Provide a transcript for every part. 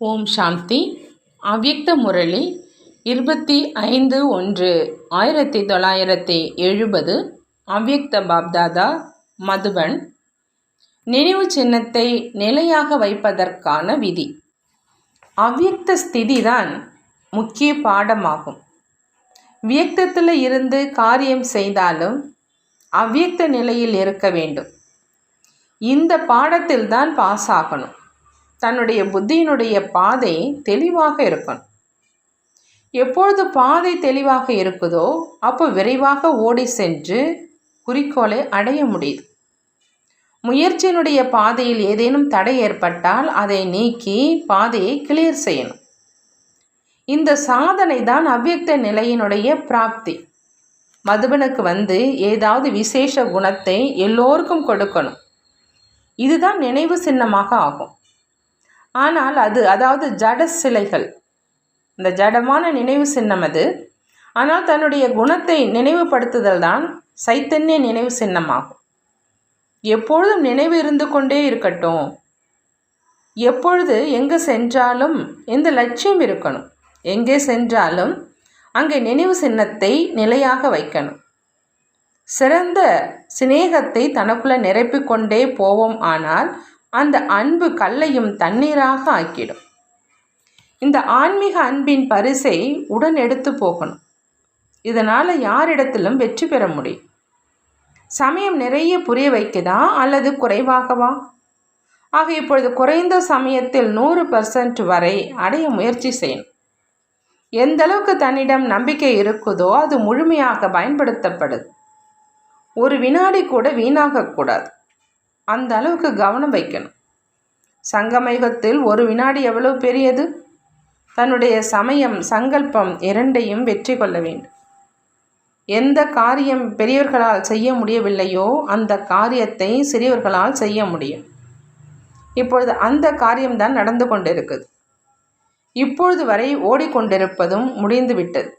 ஓம் சாந்தி. அவ்யக்த முரளி இருபத்தி ஐந்து ஒன்று ஆயிரத்தி தொள்ளாயிரத்தி எழுபது அவ்யக்த பாப்தாதா மதுபன். நினைவு சின்னத்தை நிலையாக வைப்பதற்கான விதி. அவ்யக்த ஸ்திதி தான் முக்கிய பாடமாகும். வியக்தத்தில் இருந்து காரியம் செய்தாலும் அவ்யக்த நிலையில் இருக்க வேண்டும். இந்த பாடத்தில் தான் பாஸ் ஆகணும். தன்னுடைய புத்தியினுடைய பாதை தெளிவாக இருக்கணும். எப்பொழுது பாதை தெளிவாக இருக்குதோ அப்போ விரைவாக ஓடி சென்று குறிக்கோளை அடைய முடியுது. முயற்சியினுடைய பாதையில் ஏதேனும் தடை ஏற்பட்டால் அதை நீக்கி பாதையை கிளியர் செய்யணும். இந்த சாதனை தான் அவ்வியக்த நிலையினுடைய பிராப்தி. மதுபனுக்கு வந்து ஏதாவது விசேஷ குணத்தை எல்லோருக்கும் கொடுக்கணும். இதுதான் நினைவு சின்னமாக ஆகும். ஆனால் அது அதாவது ஜட சிலைகள். இந்த ஜடமான நினைவு சின்னம் அது. ஆனால் தன்னுடைய குணத்தை நினைவுபடுத்துதல் தான் சைத்தன்ய நினைவு சின்னமாகும். எப்பொழுதும் நினைவு இருந்து கொண்டே இருக்கட்டும். எப்பொழுது எங்கே சென்றாலும் எந்த லட்சியம் இருக்கணும். எங்கே சென்றாலும் அங்கே நினைவு சின்னத்தை நிலையாக வைக்கணும். சிறந்த சிநேகத்தை தனக்குள்ளே நிரப்பிக்கொண்டே போவோம் ஆனால் அந்த அன்பு கல்லையும் தண்ணீராக ஆக்கிடும். இந்த ஆன்மீக அன்பின் பரிசை உடன் எடுத்து போகணும். இதனால் யாரிடத்திலும் வெற்றி பெற முடியும். சமயம் நிறைய புரிய வைக்குதா அல்லது குறைவாகவா? ஆக இப்பொழுது குறைந்த சமயத்தில் நூறு பர்சன்ட் வரை அடைய முயற்சி செய்யணும். எந்த அளவுக்கு தன்னிடம் நம்பிக்கை இருக்குதோ அது முழுமையாக பயன்படுத்தப்படுது. ஒரு வினாடி கூட வீணாகக்கூடாது. அந்த அளவுக்கு கவனம் வைக்கணும். சங்கமயுகத்தில் ஒரு வினாடி எவ்வளவு பெரியது? தன்னுடைய சமயம் சங்கல்பம் இரண்டையும் வெற்றி கொள்ள வேண்டும். எந்த காரியம் பெரியவர்களால் செய்ய முடியவில்லையோ அந்த காரியத்தை சிறியவர்களால் செய்ய முடியும். இப்பொழுது அந்த காரியம்தான் நடந்து கொண்டிருக்குது. இப்பொழுது வரை ஓடிக்கொண்டிருப்பதும் முடிந்துவிட்டது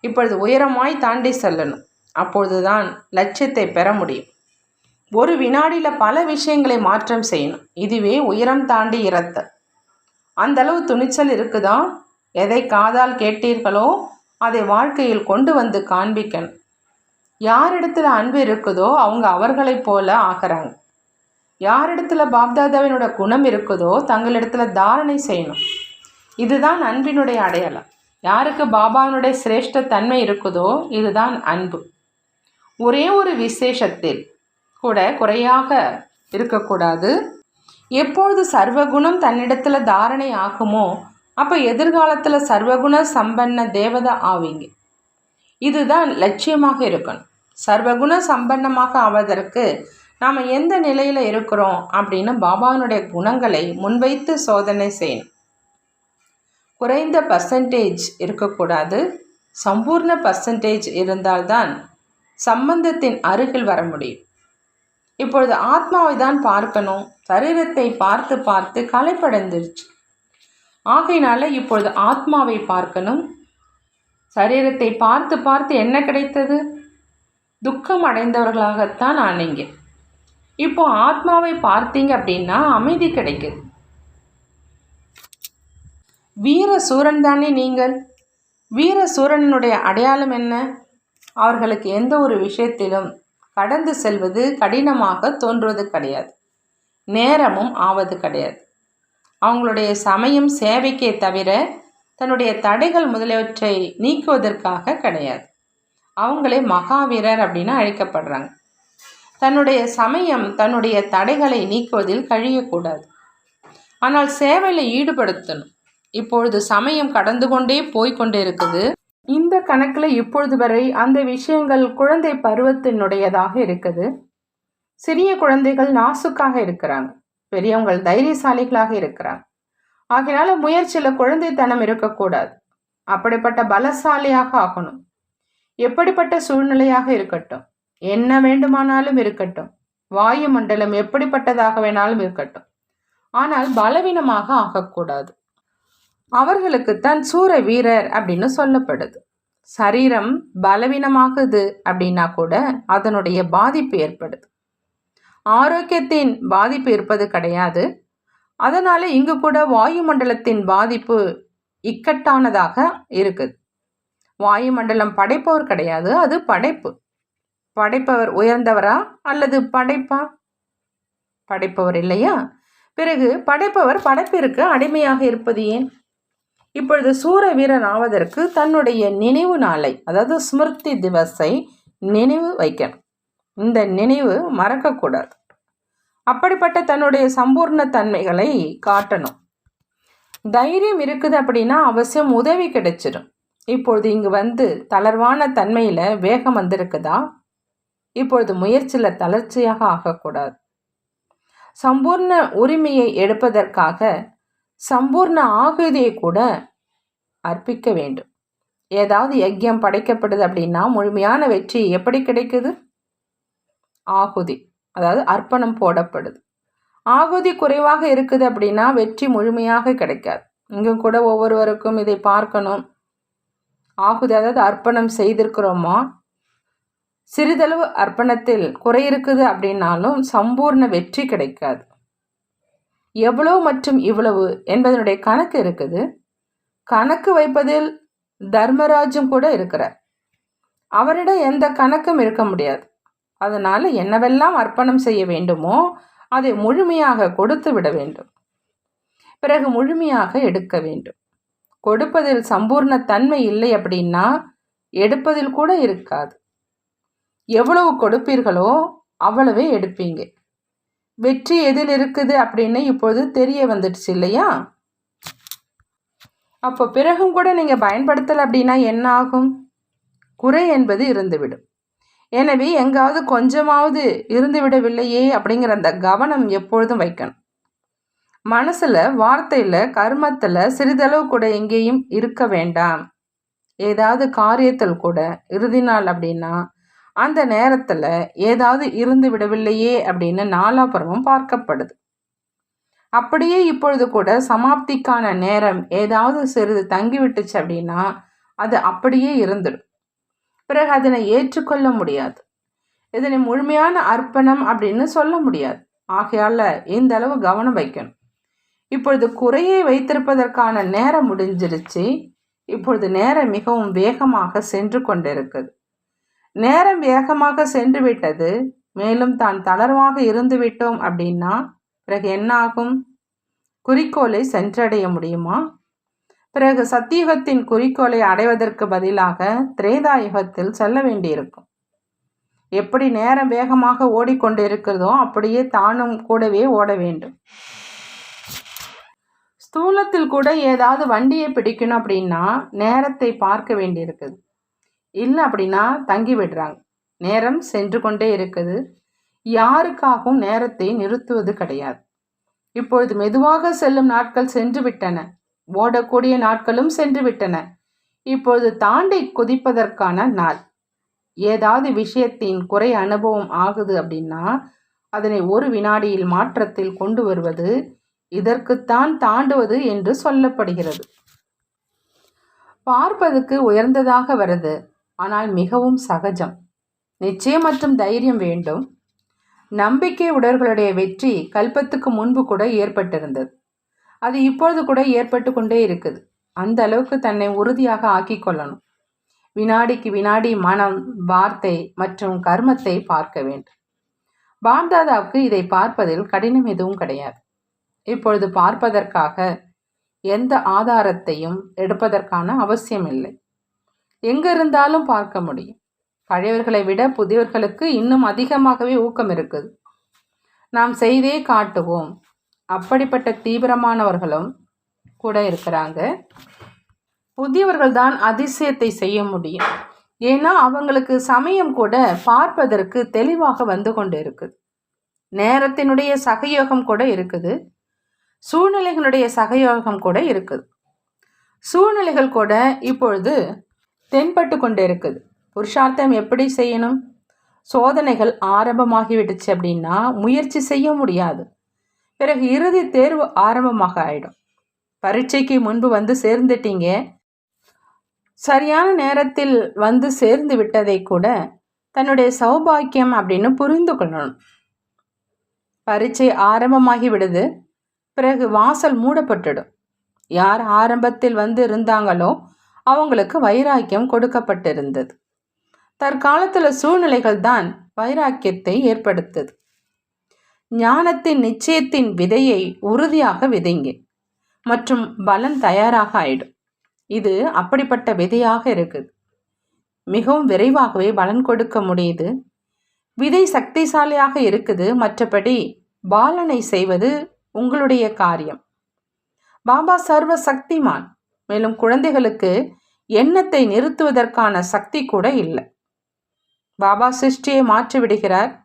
இப்பொழுது உயரமாய் தாண்டி செல்லணும். அப்பொழுதுதான் லட்சியத்தை பெற முடியும். ஒரு வினாடியில் பல விஷயங்களை மாற்றம் செய்யணும். இதுவே உயரம் தாண்டி இறத்த அந்த அளவு துணிச்சல் இருக்குதா? எதை காதால் கேட்டீர்களோ அதை வாழ்க்கையில் கொண்டு வந்து காண்பிக்கணும். யாரிடத்துல அன்பு இருக்குதோ அவங்க அவர்களைப் போல ஆகிறாங்க. யாரிடத்துல பாப்தாதாவினோட குணம் இருக்குதோ தங்களிடத்துல தாரணை செய்யணும். இதுதான் அன்பினுடைய அடையாளம். யாருக்கு பாபாவினுடைய சிரேஷ்ட தன்மை இருக்குதோ இதுதான் அன்பு. ஒரே ஒரு விசேஷத்தில் கூட குறையாக இருக்கக்கூடாது. எப்பொழுது சர்வகுணம் தன்னிடத்தில் தாரணை ஆகுமோ அப்போ எதிர்காலத்தில் சர்வகுண சம்பன்ன தேவதை ஆவீங்க. இதுதான் லட்சியமாக இருக்கணும். சர்வகுண சம்பன்னமாக ஆவதற்கு நாம் எந்த நிலையில் இருக்கிறோம் அப்படின்னு பாபாவினுடைய குணங்களை முன்வைத்து சோதனை செய்யணும். குறைந்த பர்சன்டேஜ் இருக்கக்கூடாது. சம்பூர்ண பர்சன்டேஜ் இருந்தால்தான் சம்பந்தத்தின் அருகில் வர முடியும். இப்பொழுது ஆத்மாவை தான் பார்க்கணும். சரீரத்தை பார்த்து பார்த்து கலைப்படைந்துருச்சு ஆகையினால இப்பொழுது ஆத்மாவை பார்க்கணும். சரீரத்தை பார்த்து பார்த்து என்ன கிடைத்தது? துக்கம் அடைந்தவர்களாகத்தான் ஆனீங்க. இப்போ ஆத்மாவை பார்த்தீங்க அப்படின்னா அமைதி கிடைக்குது. வீர சூரன் தானே நீங்கள். வீர சூரனுடைய அடையாளம் என்ன? அவர்களுக்கு எந்த ஒரு விஷயத்திலும் கடந்து செல்வது கடினமாக தோன்றுவது கிடையாது. நேரமும் ஆவது கிடையாது. அவங்களுடைய சமயம் சேவைக்கே தவிர தன்னுடைய தடைகள் முதலியவற்றை நீக்குவதற்காக கிடையாது. அவங்களே மகாவீரர் அப்படின்னு அழைக்கப்படுறாங்க. தன்னுடைய சமயம் தன்னுடைய தடைகளை நீக்குவதில் கழியக்கூடாது. ஆனால் சேவையில் ஈடுபடுத்தணும். இப்பொழுது சமயம் கடந்து கொண்டே போய்கொண்டே இருக்குது இந்த கணக்கில் இப்பொழுது வரை அந்த விஷயங்கள் குழந்தை பருவத்தினுடையதாக இருக்குது. சிறிய குழந்தைகள் நாசுக்காக இருக்கிறாங்க. பெரியவங்கள் தைரியசாலிகளாக இருக்கிறாங்க. ஆகினால முயற்சியில் குழந்தைத்தனம் இருக்கக்கூடாது. அப்படிப்பட்ட பலசாலியாக ஆகணும். எப்படிப்பட்ட சூழ்நிலையாக இருக்கட்டும். என்ன வேண்டுமானாலும் இருக்கட்டும். வாயுமண்டலம் எப்படிப்பட்டதாக வேணாலும் இருக்கட்டும். ஆனால் பலவீனமாக ஆகக்கூடாது. அவர்களுக்குத்தான் சூர வீரர் அப்படின்னு சொல்லப்படுது. சரீரம் பலவீனமாகுது அப்படின்னா கூட அதனுடைய பாதிப்பு ஏற்படுது. ஆரோக்கியத்தின் பாதிப்பு இருப்பது கிடையாது. அதனால் இங்கு கூட வாயுமண்டலத்தின் பாதிப்பு இக்கட்டானதாக இருக்குது. வாயுமண்டலம் படைப்பவர் கிடையாது அது படைப்பு. படைப்பவர் உயர்ந்தவரா அல்லது படைப்பா? படைப்பவர் இல்லையா? பிறகு படைப்பவர் படைப்பிற்கு அடிமையாக இருப்பது ஏன்? இப்பொழுது சூர வீரன் ஆவதற்கு தன்னுடைய நினைவு நாளை அதாவது ஸ்மிருதி திவஸை நினைவு வைக்கணும். இந்த நினைவு மறக்கக்கூடாது. அப்படிப்பட்ட தன்னுடைய சம்பூர்ண தன்மைகளை காட்டணும். தைரியம் இருக்குது அப்படின்னா அவசியம் உதவி கிடைச்சிடும் இப்பொழுது இங்கு வந்து தளர்வான தன்மையில் வேகம் வந்திருக்குதா? இப்பொழுது முயற்சியில் தளர்ச்சியாக ஆகக்கூடாது. சம்பூர்ண உரிமையை எடுப்பதற்காக சம்பூர்ண ஆகுதியை கூட அர்ப்பிக்க வேண்டும். ஏதாவது யஜ்யம் படைக்கப்படுது அப்படின்னா முழுமையான வெற்றி எப்படி கிடைக்குது? ஆகுதி அதாவது அர்ப்பணம் போடப்படுது. ஆகுதி குறைவாக இருக்குது அப்படின்னா வெற்றி முழுமையாக கிடைக்காது. இங்கும் கூட ஒவ்வொருவருக்கும் இதை பார்க்கணும். ஆகுதி அதாவது அர்ப்பணம் செய்திருக்கிறோமா? சிறிதளவு அர்ப்பணத்தில் குறை இருக்குது அப்படின்னாலும் சம்பூர்ண வெற்றி கிடைக்காது. எவ்வளவு மற்றும் இவ்வளவு என்பதனுடைய கணக்கு இருக்குது. கணக்கு வைப்பதில் தர்மராஜும் கூட இருக்கிறார். அவரிடம் எந்த கணக்கும் இருக்க முடியாது. அதனால் என்னவெல்லாம் அர்ப்பணம் செய்ய வேண்டுமோ அதை முழுமையாக கொடுத்து விட வேண்டும். பிறகு முழுமையாக எடுக்க வேண்டும். கொடுப்பதில் சம்பூர்ண தன்மை இல்லை அப்படின்னா எடுப்பதில் கூட இருக்காது. எவ்வளவு கொடுப்பீர்களோ அவ்வளவே எடுப்பீங்க. வெற்றி எதில் இருக்குது அப்படின்னு இப்பொழுது தெரிய வந்துடுச்சு இல்லையா? அப்போ பிறகும் கூட நீங்கள் பயன்படுத்தலை அப்படின்னா என்ன ஆகும்? குறை என்பது இருந்துவிடும். எனவே எங்காவது கொஞ்சமாவது இருந்து விடவில்லையே அப்படிங்கிற அந்த கவனம் எப்பொழுதும் வைக்கணும். மனசில் வார்த்தையில் கர்மத்தில் சிறிதளவு கூட எங்கேயும் இருக்க வேண்டாம். ஏதாவது காரியத்தில் கூட இறுதி நாள் அப்படின்னா அந்த நேரத்தில் ஏதாவது இருந்து விடவில்லையே அப்படின்னு நாலாபுரமும் பார்க்கப்படுது. அப்படியே இப்பொழுது கூட சமாப்திக்கான நேரம் ஏதாவது சிறிது தங்கிவிட்டுச்சு அப்படின்னா அது அப்படியே இருந்துடும். பிறகு அதனை ஏற்றுக்கொள்ள முடியாது. இதனை முழுமையான அர்ப்பணம் அப்படின்னு சொல்ல முடியாது. ஆகையால் இந்த அளவு கவனம் வைக்கணும். இப்பொழுது குறையை வைத்திருப்பதற்கான நேரம் முடிஞ்சிருச்சு. இப்பொழுது நேரம் மிகவும் வேகமாக சென்று கொண்டிருக்குது. நேரம் வேகமாக சென்று விட்டது மேலும் தான் தளர்வாக இருந்து விட்டோம் அப்படின்னா பிறகு என்ன ஆகும் குறிக்கோளை சென்றடைய முடியுமா? பிறகு சத்தியுகத்தின் குறிக்கோளை அடைவதற்கு பதிலாக திரேதாயுகத்தில் செல்ல வேண்டியிருக்கும். எப்படி நேரம் வேகமாக ஓடிக்கொண்டு இருக்கிறதோ அப்படியே தானும் கூடவே ஓட வேண்டும். ஸ்தூலத்தில் கூட ஏதாவது வண்டியை பிடிக்கணும் அப்படின்னா நேரத்தை பார்க்க வேண்டியிருக்குது. இல்லை அப்படின்னா தங்கி விடுறாங்க. நேரம் சென்று கொண்டே இருக்குது. யாருக்காகவும் நேரத்தை நிறுத்துவது கிடையாது. இப்பொழுது மெதுவாக செல்லும் நாட்கள் சென்று விட்டன. ஓடக்கூடிய நாட்களும் சென்று விட்டன. இப்பொழுது தாண்டி குதிப்பதற்கான நாள். ஏதாவது விஷயத்தின் குறை அனுபவம் ஆகுது அப்படின்னா அதனை ஒரு வினாடியில் மாற்றத்தில் கொண்டு வருவது இதற்குத்தான் தாண்டுவது என்று சொல்லப்படுகிறது. பார்ப்பதுக்கு உயர்ந்ததாக வருது. ஆனால் மிகவும் சகஜம். நிச்சயம் மற்றும் தைரியம் வேண்டும். நம்பிக்கை உடர்களுடைய வெற்றி கல்பத்துக்கு முன்பு கூட ஏற்பட்டிருந்தது. அது இப்பொழுது கூட ஏற்பட்டு கொண்டே இருக்குது. அந்த அளவுக்கு தன்னை உறுதியாக ஆக்கி கொள்ளணும். வினாடிக்கு வினாடி மனம் வார்த்தை மற்றும் கர்மத்தை பார்க்க வேண்டும். பாப்தாதாவுக்கு இதை பார்ப்பதில் கடினம் எதுவும் கிடையாது. இப்பொழுது பார்ப்பதற்காக எந்த ஆதாரத்தையும் எடுப்பதற்கான அவசியம் எங்கே இருந்தாலும் பார்க்க முடியும். பழையவர்களை விட புதியவர்களுக்கு இன்னும் அதிகமாகவே ஊக்கம் இருக்குது. நாம் செய்தே காட்டுவோம். அப்படிப்பட்ட தீவிரமானவர்களும் கூட இருக்கிறாங்க. புதியவர்கள் தான் அதிசயத்தை செய்ய முடியும். ஏன்னா அவங்களுக்கு சமயம் கூட பார்ப்பதற்கு தெளிவாக வந்து கொண்டு இருக்குது நேரத்தினுடைய சகயோகம் கூட இருக்குது. சூழ்நிலைகளுடைய சகயோகம் கூட இருக்குது. சூழ்நிலைகள் கூட இப்பொழுது தென்பட்டு கொண்டு இருக்குது புருஷார்த்தம் எப்படி செய்யணும்? சோதனைகள் ஆரம்பமாகிவிட்டுச்சு அப்படின்னா முயற்சி செய்ய முடியாது. பிறகு இறுதி தேர்வு ஆரம்பமாக ஆயிடும். பரீட்சைக்கு முன்பு வந்து சேர்ந்துட்டீங்க. சரியான நேரத்தில் வந்து சேர்ந்து விட்டதை கூட தன்னுடைய சௌபாக்கியம் அப்படின்னு புரிந்து கொள்ளணும். பரீட்சை ஆரம்பமாகி விடுது. பிறகு வாசல் மூடப்பட்டுடும் யார் ஆரம்பத்தில் வந்து இருந்தாங்களோ அவங்களுக்கு வைராக்கியம் கொடுக்கப்பட்டிருந்தது. தற்காலத்தில் சூழ்நிலைகள் தான் வைராக்கியத்தை ஏற்படுத்தது. ஞானத்தின் நிச்சயத்தின் விதையை உறுதியாக விதைங்க மற்றும் பலன் தயாராக ஆயிடும். இது அப்படிப்பட்ட விதையாக இருக்குது. மிகவும் விரைவாகவே பலன் கொடுக்க முடியுது. விதை சக்திசாலியாக இருக்குது. மற்றபடி பாலனை செய்வது உங்களுடைய காரியம். பாபா சர்வ சக்திமான் மேலும் குழந்தைகளுக்கு எண்ணத்தை நிறுத்துவதற்கான சக்தி கூட இல்லை. பாபா சிருஷ்டியை மாற்றி விடுகிறார்.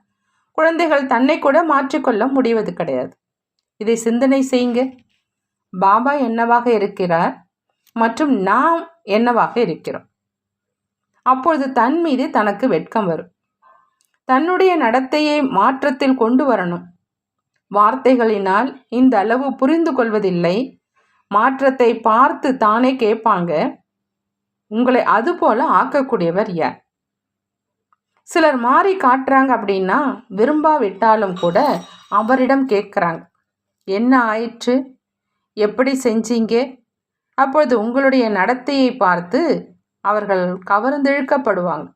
குழந்தைகள் தன்னை கூட மாற்றிக்கொள்ள முடிவது கிடையாது. இதை சிந்தனை செய்யுங்க. பாபா என்னவாக இருக்கிறார் மற்றும் நாம் என்னவாக இருக்கிறோம்? அப்பொழுது தன் மீது தனக்கு வெட்கம் வரும். தன்னுடைய நடத்தையை மாற்றத்தில் கொண்டு வரணும். வார்த்தைகளினால் இந்த அளவு புரிந்து கொள்வதில்லை. மாற்றத்தை பார்த்து தானே கேட்பாங்க. உங்களை அதுபோல ஆக்கக்கூடியவர் யார்? சிலர் மாறி காட்டுறாங்க அப்படின்னா விரும்பாவிட்டாலும் கூட அவரிடம் கேட்குறாங்க. என்ன ஆயிற்று? எப்படி செஞ்சீங்க? அப்பொழுது உங்களுடைய நடத்தையை பார்த்து அவர்கள் கவர்ந்திழுக்கப்படுவாங்க.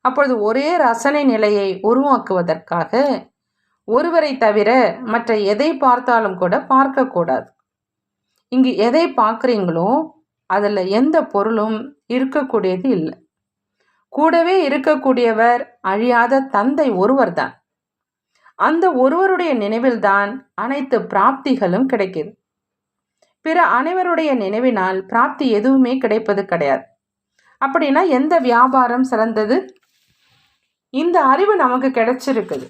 அப்பொழுது ஒரே ரசனை நிலையை உருவாக்குவதற்காக ஒருவரை தவிர மற்ற எதை பார்த்தாலும் கூட பார்க்கக்கூடாது. இங்கு எதை பார்க்குறீங்களோ அதில் எந்த பொருளும் இருக்கக்கூடியது இல்லை. கூடவே இருக்கக்கூடியவர் அழியாத தந்தை ஒருவர்தான். அந்த ஒருவருடைய நினைவில்தான் அனைத்து பிராப்திகளும் கிடைக்குது. பிற அனைவருடைய நினைவினால் பிராப்தி எதுவுமே கிடைப்பது கிடையாது. அப்படின்னா எந்த வியாபாரம் சிறந்தது? இந்த அறிவு நமக்கு கிடைச்சிருக்குது.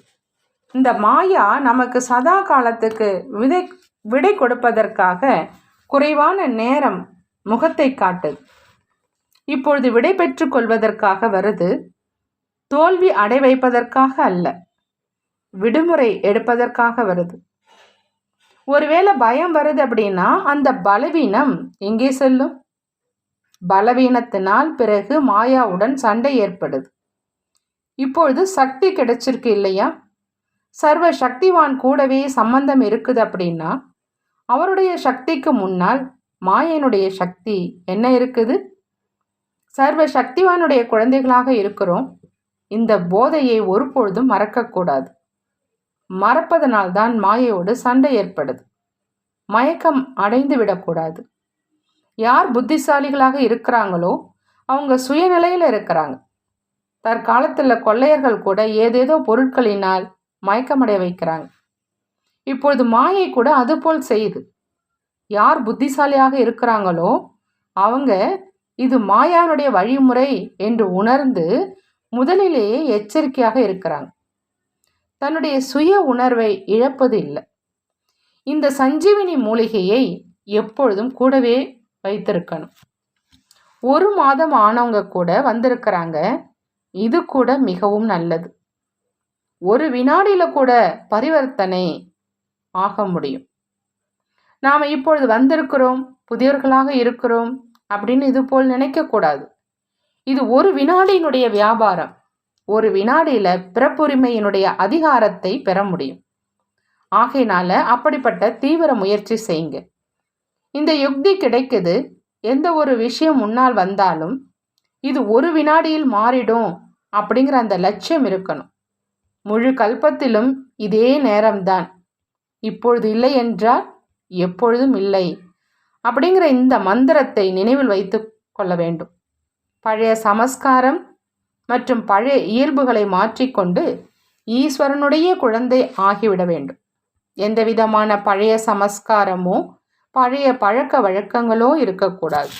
இந்த மாயா நமக்கு சதா காலத்துக்கு விதை விடை கொடுப்பதற்காக குறைவான நேரம் முகத்தை காட்டுது. இப்பொழுது விடை பெற்று கொள்வதற்காக வருது. தோல்வி அடை வைப்பதற்காக அல்ல விடுமுறை எடுப்பதற்காக வருது. ஒருவேளை பயம் வருது அப்படின்னா அந்த பலவீனம் எங்கே செல்லும்? பலவீனத்தினால் பிறகு மாயாவுடன் சண்டை ஏற்படுது. இப்பொழுது சக்தி கிடைச்சிருக்கு இல்லையா? சர்வ சக்திவான் கூடவே சம்பந்தம் இருக்குது அப்படின்னா அவருடைய சக்திக்கு முன்னால் மாயனுடைய சக்தி என்ன இருக்குது? சர்வ சக்திவானுடைய குழந்தைகளாக இருக்கிறோம். இந்த போதையை ஒருபொழுதும் மறக்கக்கூடாது. மறப்பதனால்தான் மாயையோடு சண்டை ஏற்படுது. மயக்கம் அடைந்து விடக்கூடாது யார் புத்திசாலிகளாக இருக்கிறாங்களோ அவங்க சுயநிலையில் இருக்கிறாங்க. தற்காலத்தில் கொள்ளையர்கள் கூட ஏதேதோ பொருட்களினால் மயக்கமடைய வைக்கிறாங்க. இப்பொழுது மாயை கூட அதுபோல் செய்யுது. யார் புத்திசாலியாக இருக்கிறாங்களோ அவங்க இது மாயானுடைய வழிமுறை என்று உணர்ந்து முதலிலேயே எச்சரிக்கையாக இருக்கிறாங்க. தன்னுடைய சுய உணர்வை இழப்பது இல்லை. இந்த சஞ்சீவினி மூலிகையை எப்பொழுதும் கூடவே வைத்திருக்கணும். ஒரு மாதம் ஆனவங்க கூட வந்திருக்கிறாங்க. இது கூட மிகவும் நல்லது. ஒரு வினாடியில் கூட பரிவர்த்தனை ஆக முடியும். நாம் இப்பொழுது வந்திருக்கிறோம் புதியவர்களாக இருக்கிறோம் அப்படின்னு இது போல் நினைக்கக்கூடாது. இது ஒரு வினாடியினுடைய வியாபாரம். ஒரு வினாடியில் பிறப்புரிமையினுடைய அதிகாரத்தை பெற முடியும். ஆகையினால அப்படிப்பட்ட தீவிர முயற்சி செய்யுங்க. இந்த யுக்தி கிடைக்குது. எந்த ஒரு விஷயம் முன்னால் வந்தாலும் இது ஒரு வினாடியில் மாறிடும் அப்படிங்கிற அந்த லட்சியம் இருக்கணும். முழு கல்பத்திலும் இதே நேரம்தான். இப்பொழுது இல்லை என்றால் எப்பொழுதும் இல்லை அப்படிங்கிற இந்த மந்திரத்தை நினைவில் வைத்து கொள்ள வேண்டும். பழைய சமஸ்காரம் மற்றும் பழைய இயல்புகளை மாற்றிக்கொண்டு ஈஸ்வரனுடைய குழந்தை ஆகிவிட வேண்டும். எந்த விதமான பழைய சமஸ்காரமோ பழைய பழக்க வழக்கங்களோ இருக்கக்கூடாது.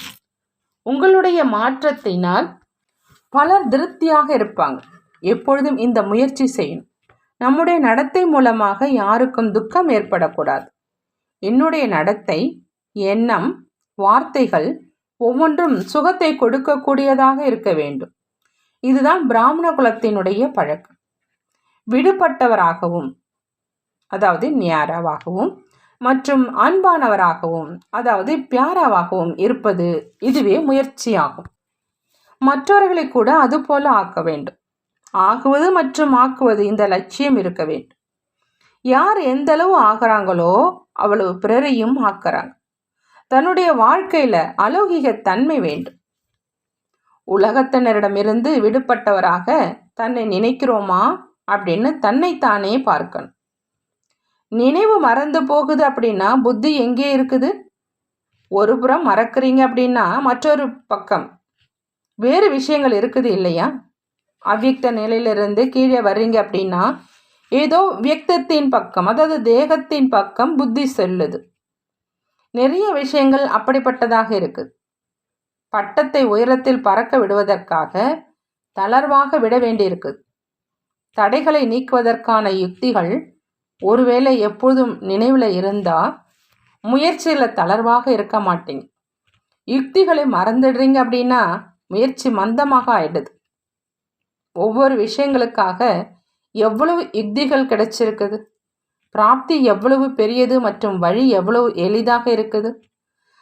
உங்களுடைய மாற்றத்தினால் பலர் திருப்தியாக இருப்பாங்க. எப்பொழுதும் இந்த முயற்சி செய்யணும். நம்முடைய நடத்தை மூலமாக யாருக்கும் துக்கம் ஏற்படக்கூடாது. என்னுடைய நடத்தை எண்ணம் வார்த்தைகள் ஒவ்வொன்றும் சுகத்தை கொடுக்கக்கூடியதாக இருக்க வேண்டும். இதுதான் பிராமண குலத்தினுடைய பழக்கம். விடுபட்டவராகவும் அதாவது நியாராவாகவும் மற்றும் அன்பானவராகவும் அதாவது பியாராவாகவும் இருப்பது இதுவே முயற்சியாகும். மற்றவர்களை கூட அதுபோல ஆக்க வேண்டும். ஆகுவது மற்றும் ஆக்குவது இந்த லட்சியம் இருக்க வேண்டும். யார் எந்த அளவு ஆகிறாங்களோ அவ்வளவு பிறரையும் ஆக்குறாங்க. தன்னுடைய வாழ்க்கையில அலௌகிக தன்மை வேண்டும். உலகத்தினரிடமிருந்து விடுபட்டவராக தன்னை நினைக்கிறோமா அப்படின்னு தன்னைத்தானே பார்க்கணும். நினைவு மறந்து போகுது அப்படின்னா புத்தி எங்கே இருக்குது? ஒரு புறம் மறக்கிறீங்க அப்படின்னா மற்றொரு பக்கம். வேறு விஷயங்கள் இருக்குது இல்லையா? அவ்வியக்த நிலையிலிருந்து கீழே வர்றீங்க அப்படின்னா ஏதோ வியக்தத்தின் பக்கம் அதாவது தேகத்தின் பக்கம் புத்தி செல்லுது. நிறைய விஷயங்கள் அப்படிப்பட்டதாக இருக்குது பட்டத்தை உயரத்தில் பறக்க விடுவதற்காக தளர்வாக விட வேண்டியிருக்குது தடைகளை நீக்குவதற்கான யுக்திகள் ஒருவேளை எப்பொழுதும் நினைவில் இருந்தால் முயற்சியில் தளர்வாக இருக்க மாட்டீங்க. யுக்திகளை மறந்துடுறீங்க அப்படின்னா முயற்சி மந்தமாக ஆயிடுது. ஒவ்வொரு விஷயங்களுக்காக எவ்வளவு யுக்திகள் கிடைச்சிருக்குது? பிராப்தி எவ்வளவு பெரியது மற்றும் வழி எவ்வளவு எளிதாக இருக்குது?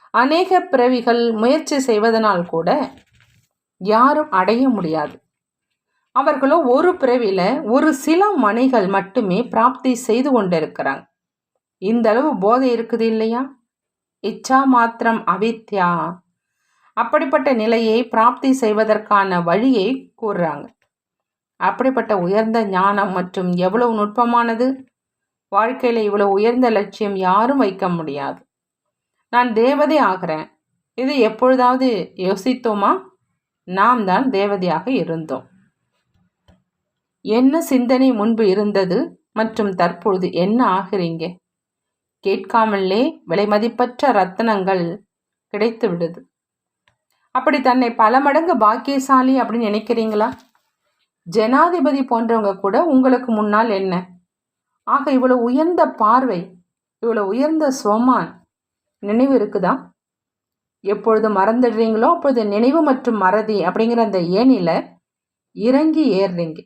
அநேக பிறவிகள் முயற்சி செய்வதனால் கூட யாரும் அடைய முடியாது. அவர்களோ ஒரு பிறவியில் ஒரு சில மணிகள் மட்டுமே பிராப்தி செய்து கொண்டிருக்கிறாங்க. இந்த அளவு போதை இருக்குது இல்லையா? இச்சா மாத்திரம் அவித்யா. அப்படிப்பட்ட நிலையை பிராப்தி செய்வதற்கான வழியை கூறுறாங்க. அப்படிப்பட்ட உயர்ந்த ஞானம் மற்றும் எவ்வளவு நுட்பமானது? வாழ்க்கையில் இவ்வளோ உயர்ந்த லட்சியம் யாரும் வைக்க முடியாது. நான் தேவதை ஆகிறேன். இது எப்பொழுதாவது யோசித்தோமா? நாம் தான் தேவதையாக இருந்தோம். என்ன சிந்தனை முன்பு இருந்தது மற்றும் தற்பொழுது என்ன ஆகிறீங்க? கேட்காமலே விலைமதிப்பற்ற ரத்தனங்கள் கிடைத்து விடுது அப்படி தன்னை பல மடங்கு பாக்கியசாலி அப்படின்னு நினைக்கிறீங்களா? ஜனாதிபதி போன்றவங்க கூட உங்களுக்கு முன்னால் என்ன? ஆக இவ்வளோ உயர்ந்த பார்வை இவ்வளோ உயர்ந்த சோமான் நினைவு இருக்குதா? எப்பொழுது மறந்துடுறீங்களோ அப்பொழுது நினைவு மற்றும் மறதி அப்படிங்கிற அந்த ஏனியில் இறங்கி ஏறுறீங்க.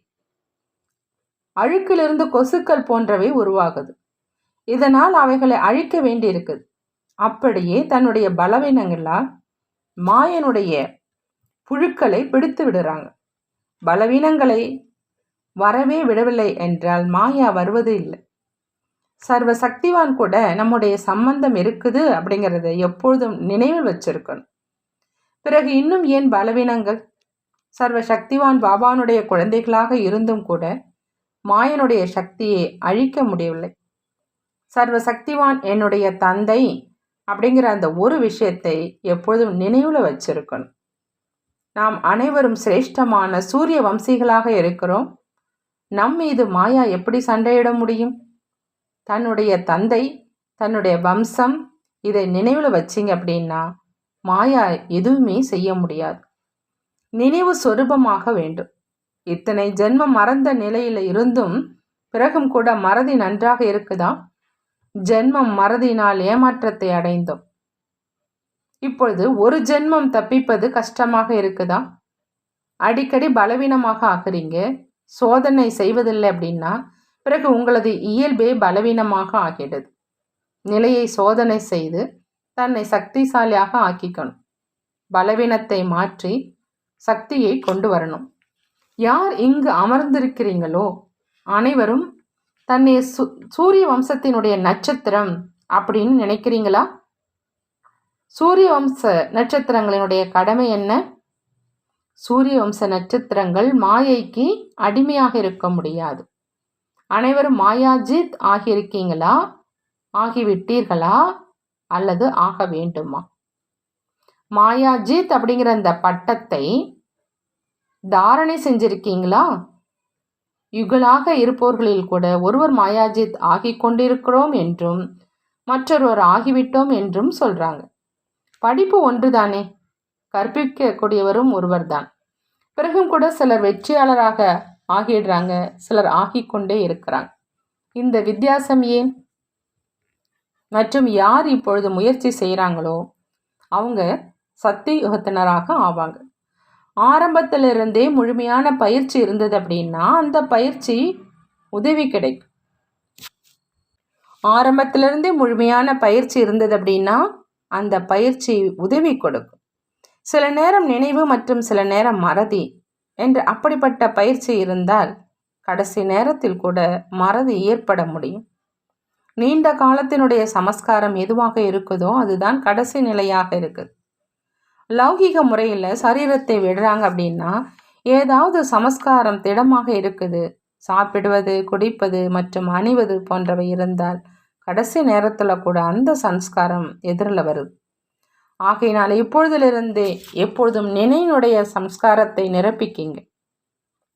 அழுக்கிலிருந்து கொசுக்கள் போன்றவை உருவாகுது. இதனால் அவைகளை அழிக்க வேண்டியிருக்குது. அப்படியே தன்னுடைய பலவீனங்களால் மாயனுடைய புழுக்களை பிடித்து விடுறாங்க. பலவீனங்களை வரவே விடவில்லை என்றால் மாயா வருவது இல்லை. சர்வ சக்திவான் கூட நம்முடைய சம்பந்தம் இருக்குது அப்படிங்கிறத எப்பொழுதும் நினைவில் வச்சிருக்கணும். பிறகு இன்னும் ஏன் பலவீனங்கள்? சர்வ சக்திவான் பாபானுடைய குழந்தைகளாக இருந்தும் கூட மாயனுடைய சக்தியை அழிக்க முடியவில்லை. சர்வ சக்திவான் என்னுடைய தந்தை அப்படிங்கிற அந்த ஒரு விஷயத்தை எப்பொழுதும் நினைவில் வச்சிருக்கணும். நாம் அனைவரும் சிரேஷ்டமான சூரிய வம்சிகளாக இருக்கிறோம். நம் மீது மாயா எப்படி சண்டையிட முடியும்? தன்னுடைய தந்தை தன்னுடைய வம்சம் இதை நினைவில் வச்சிங்க அப்படின்னா மாயா எதுவுமே செய்ய முடியாது. நினைவு சொரூபமாக வேண்டும். இத்தனை ஜென்மம் மறந்த நிலையில் இருந்தும் பிறகும் கூட மறதி நன்றாக இருக்குதா? ஜென்மம் மறதினால் ஏமாற்றத்தை அடைந்தோம். இப்பொழுது ஒரு ஜென்மம் தப்பிப்பது கஷ்டமாக இருக்குதா? அடிக்கடி பலவீனமாக ஆகிறீங்க. சோதனை செய்வதில்லை அப்படின்னா பிறகு உங்களது இயல்பே பலவீனமாக ஆகிடுது. நிலையை சோதனை செய்து தன்னை சக்திசாலியாக ஆக்கிக்கணும். பலவீனத்தை மாற்றி சக்தியை கொண்டு வரணும். யார் இங்கு அமர்ந்திருக்கிறீங்களோ அனைவரும் தன்னை சு சூரிய வம்சத்தினுடைய நட்சத்திரம் அப்படின்னு நினைக்கிறீங்களா? சூரிய வம்ச நட்சத்திரங்களினுடைய கடமை என்ன? சூரிய வம்ச நட்சத்திரங்கள் மாயைக்கு அடிமையாக இருக்க முடியாது. அனைவரும் மாயாஜித் ஆகியிருக்கீங்களா? ஆகிவிட்டீர்களா? அல்லது ஆக வேண்டுமா? மாயாஜித் அப்படிங்கிற அந்த பட்டத்தை தாரணை செஞ்சிருக்கீங்களா? யுகலாக இருப்பவர்களில் கூட ஒருவர் மாயாஜித் ஆகி கொண்டிருக்கிறோம் என்றும் மற்றொருவர் ஆகிவிட்டோம் என்றும் சொல்கிறாங்க படிப்பு ஒன்றுதானே? கற்பிக்கக்கூடியவரும் ஒருவர்தான். பிறகும் கூட சிலர் வெற்றியாளராக ஆகிடுறாங்க சிலர் ஆகிக்கொண்டே இருக்கிறாங்க. இந்த வித்தியாசம் ஏன்? மற்றும் யார் இப்பொழுது முயற்சி செய்கிறாங்களோ அவங்க சக்தி யுகத்தினராக ஆவாங்க. ஆரம்பத்திலிருந்தே முழுமையான பயிற்சி இருந்தது அப்படின்னா அந்த பயிற்சி உதவி கிடைக்கும். ஆரம்பத்திலிருந்தே முழுமையான பயிற்சி இருந்தது அப்படின்னா அந்த பயிற்சி உதவி கொடுக்கும். சில நேரம் நினைவு மற்றும் சில நேரம் மறதி என்று அப்படிப்பட்ட பயிற்சி இருந்தால் கடைசி நேரத்தில் கூட மறதி ஏற்பட முடியும். நீண்ட காலத்தினுடைய சமஸ்காரம் எதுவாக இருக்குதோ அதுதான் கடைசி நிலையாக இருக்குது. லௌகிக முறையில் சரீரத்தை விடுறாங்க அப்படின்னா ஏதாவது சமஸ்காரம் திடமாக இருக்குது. சாப்பிடுவது குடிப்பது மற்றும் அணிவது போன்றவை இருந்தால் கடைசி நேரத்தில் கூட அந்த சம்ஸ்காரம் எதிரில் வருது. ஆகையினால் இப்பொழுதிலிருந்தே எப்பொழுதும் நினைவினுடைய சம்ஸ்காரத்தை நிரப்பிக்கிங்க.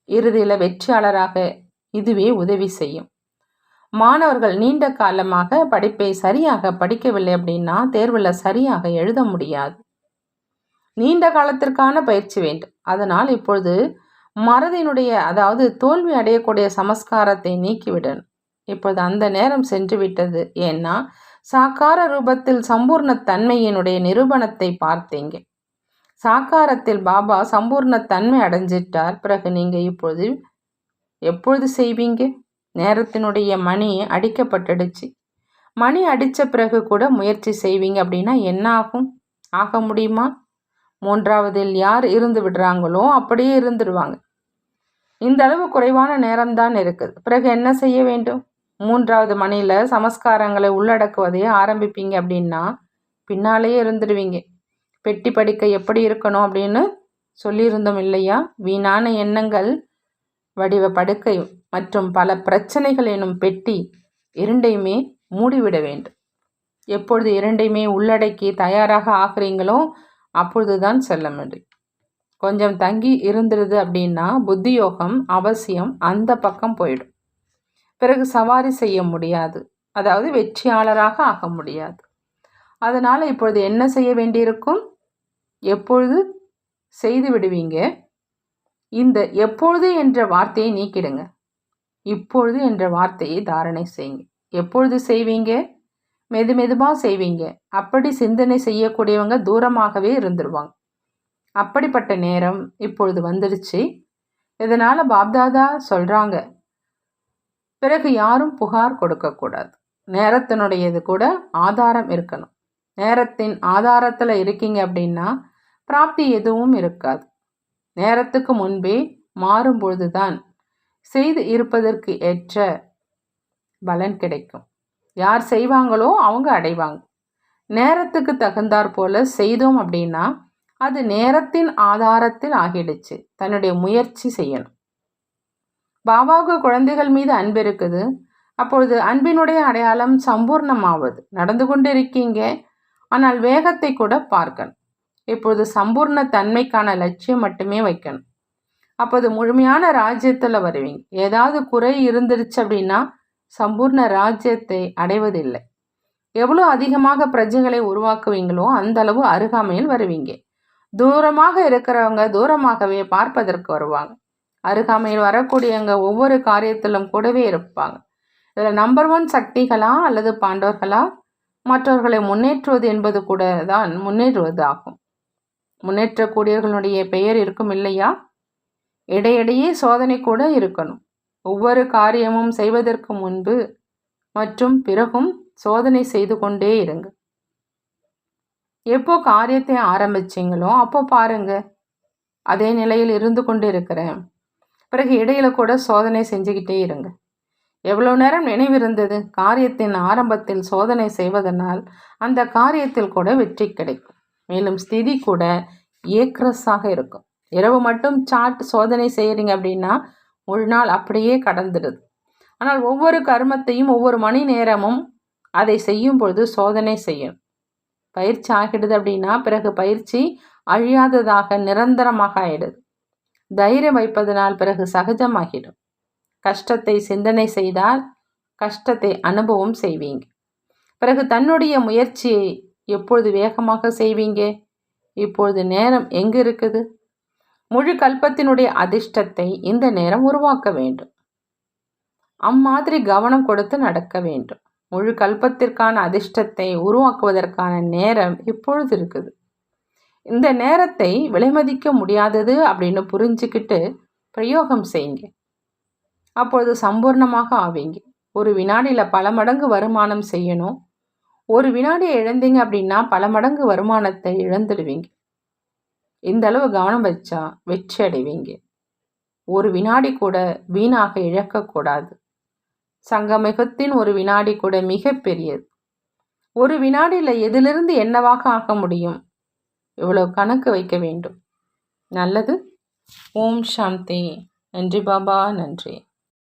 இறுதியில் வெற்றியாளராக இதுவே உதவி செய்யும். மாணவர்கள் நீண்ட காலமாக படிப்பை சரியாக படிக்கவில்லை அப்படின்னா தேர்வில் சரியாக எழுத முடியாது. நீண்ட காலத்திற்கான பயிற்சி வேண்டும். அதனால் இப்பொழுது மறதியினுடைய அதாவது தோல்வி அடையக்கூடிய சமஸ்காரத்தை நீக்கிவிடணும். இப்போது அந்த நேரம் சென்று விட்டது. ஏன்னா சாக்கார ரூபத்தில் சம்பூர்ண தன்மையினுடைய நிரூபணத்தை பார்த்தீங்க. சாக்காரத்தில் பாபா சம்பூர்ண தன்மை அடைஞ்சிட்டார். பிறகு நீங்கள் இப்பொழுது எப்பொழுது செய்வீங்க? நேரத்தினுடைய மணி அடிக்கப்பட்டுடுச்சு. மணி அடித்த பிறகு கூட முயற்சி செய்வீங்க அப்படின்னா என்ன ஆகும்? ஆக முடியுமா? மூன்றாவதில் யார் இருந்து விடுறாங்களோ அப்படியே இருந்துடுவாங்க இந்த அளவு குறைவான நேரம்தான் இருக்குது. பிறகு என்ன செய்ய வேண்டும்? மூன்றாவது மணியில் சமஸ்காரங்களை உள்ளடக்குவதையே ஆரம்பிப்பீங்க அப்படின்னா பின்னாலேயே இருந்துடுவீங்க. பெட்டி படிக்க எப்படி இருக்கணும் அப்படின்னு சொல்லியிருந்தோம் இல்லையா? வீணான எண்ணங்கள் வடிவ படுக்கை மற்றும் பல பிரச்சனைகள் எனும் பெட்டி இரண்டையுமே மூடிவிட வேண்டும். எப்பொழுது இரண்டையுமே உள்ளடக்கி தயாராக ஆகிறீங்களோ அப்பொழுது தான் செல்ல முடியும் கொஞ்சம் தங்கி இருந்துருது அப்படின்னா புத்தியோகம் அவசியம் அந்த பக்கம் போயிடும். பிறகு சவாரி செய்ய முடியாது. அதாவது வெற்றியாளராக ஆக முடியாது. அதனால் இப்பொழுது என்ன செய்ய வேண்டியிருக்கும்? எப்பொழுது? செய்து விடுவீங்க. இந்த எப்பொழுது என்ற வார்த்தையை நீக்கிடுங்க. இப்பொழுது என்ற வார்த்தையை தாரணை செய்யுங்க. எப்பொழுது செய்வீங்க? மெது மெதுவாக செய்வீங்க. அப்படி சிந்தனை செய்யக்கூடியவங்க தூரமாகவே இருந்துருவாங்க. அப்படிப்பட்ட நேரம் இப்பொழுது வந்துடுச்சு. இதனால் பாப்தாதா சொல்கிறாங்க பிறகு யாரும் புகார் கொடுக்கக்கூடாது. நேரத்தினுடையது கூட ஆதாரம் இருக்கணும். நேரத்தின் ஆதாரத்தில் இருக்கீங்க அப்படின்னா பிராப்தி எதுவும் இருக்காது. நேரத்துக்கு முன்பே மாறும்பொழுது தான் செய்து இருப்பதற்கு ஏற்ற பலன் கிடைக்கும். யார் செய்வாங்களோ அவங்க அடைவாங்க. நேரத்துக்கு தகுந்தாற் போல செய்தோம் அப்படின்னா அது நேரத்தின் ஆதாரத்தில் ஆகிடுச்சு. தன்னுடைய முயற்சி செய்யணும். பாபாவுக்கு குழந்தைகள் மீது அன்பு இருக்குது. அப்பொழுது அன்பினுடைய அடையாளம் சம்பூர்ணமாவது. நடந்து கொண்டு இருக்கீங்க ஆனால் வேகத்தை கூட பார்க்கணும். இப்பொழுது சம்பூர்ண தன்மைக்கான லட்சியம் மட்டுமே வைக்கணும். அப்போது முழுமையான ராஜ்யத்தில் வருவீங்க. ஏதாவது குறை இருந்துருச்சு அப்படின்னா சம்பூர்ண ராஜ்யத்தை அடைவதில்லை. எவ்வளோ அதிகமாக பிரஜைகளை உருவாக்குவீங்களோ அந்த அளவு அருகாமையில் வருவீங்க. தூரமாக இருக்கிறவங்க தூரமாகவே பார்ப்பதற்கு வருவாங்க. அருகாமையில் வரக்கூடியவங்க ஒவ்வொரு காரியத்திலும் கூடவே இருப்பாங்க. இதில் நம்பர் ஒன் சக்திகளா அல்லது பாண்டவர்களா? மற்றவர்களை முன்னேற்றுவது என்பது கூட தான் முன்னேறுவது ஆகும். முன்னேற்றக்கூடியவர்களுடைய பெயர் இருக்கும் இல்லையா? இடையிடையே சோதனை கூட இருக்கணும். ஒவ்வொரு காரியமும் செய்வதற்கு முன்பு மற்றும் பிறகும் சோதனை செய்து கொண்டே இருங்க. எப்போ காரியத்தை ஆரம்பிச்சிங்களோ அப்போ பாருங்க. அதே நிலையில் இருந்து கொண்டு இருக்கிறேன் பிறகு இடையில கூட சோதனை செஞ்சுக்கிட்டே இருங்க. எவ்வளோ நேரம் நினைவிருந்தது? காரியத்தின் ஆரம்பத்தில் சோதனை செய்வதனால் அந்த காரியத்தில் கூட வெற்றி கிடைக்கும். மேலும் ஸ்திதி கூட ஏக்ரஸாக இருக்கும். இரவு மட்டும் சாட் சோதனை செய்கிறீங்க அப்படின்னா ஒரு நாள் அப்படியே கடந்துடுது. ஆனால் ஒவ்வொரு கர்மத்தையும் ஒவ்வொரு மணி நேரமும் அதை செய்யும் பொழுது சோதனை செய்யும். பயிற்சி ஆகிடுது அப்படின்னா பிறகு பயிற்சி அழியாததாக நிரந்தரமாக ஆயிடுது. தைரியம் வைப்பதனால் பிறகு சகஜமாகிடும். கஷ்டத்தை சிந்தனை செய்தால் கஷ்டத்தை அனுபவம் செய்வீங்க. பிறகு தன்னுடைய முயற்சியை எப்பொழுது வேகமாக செய்வீங்க? இப்பொழுது நேரம் எங்கே இருக்குது? முழு கல்பத்தினுடைய அதிர்ஷ்டத்தை இந்த நேரம் உருவாக்க வேண்டும். அம்மாதிரி கவனம் கொடுத்து நடக்க வேண்டும். முழு கல்பத்திற்கான அதிர்ஷ்டத்தை உருவாக்குவதற்கான நேரம் இப்பொழுது இருக்குது. இந்த நேரத்தை விலைமதிக்க முடியாதது அப்படின்னு புரிஞ்சுக்கிட்டு பிரயோகம் செய்யுங்க. அப்பொழுது சம்பூர்ணமாக ஆவீங்க. ஒரு வினாடியில் பல மடங்கு வருமானம் செய்யணும். ஒரு வினாடியை இழந்தீங்க அப்படின்னா பல மடங்கு வருமானத்தை இழந்துடுவீங்க. இந்த அளவு கவனம் வச்சா வெற்றி அடைவீங்க. ஒரு வினாடி கூட வீணாக இழக்கக்கூடாது. சங்கமிகத்தின் ஒரு வினாடி கூட மிகப்பெரியது. ஒரு வினாடியில் எதிலிருந்து என்னவாக ஆக்க முடியும்? இவ்வளவு கணக்கு வைக்க வேண்டும். நல்லது. ஓம் சாந்தி. நன்றி பாபா. நன்றி.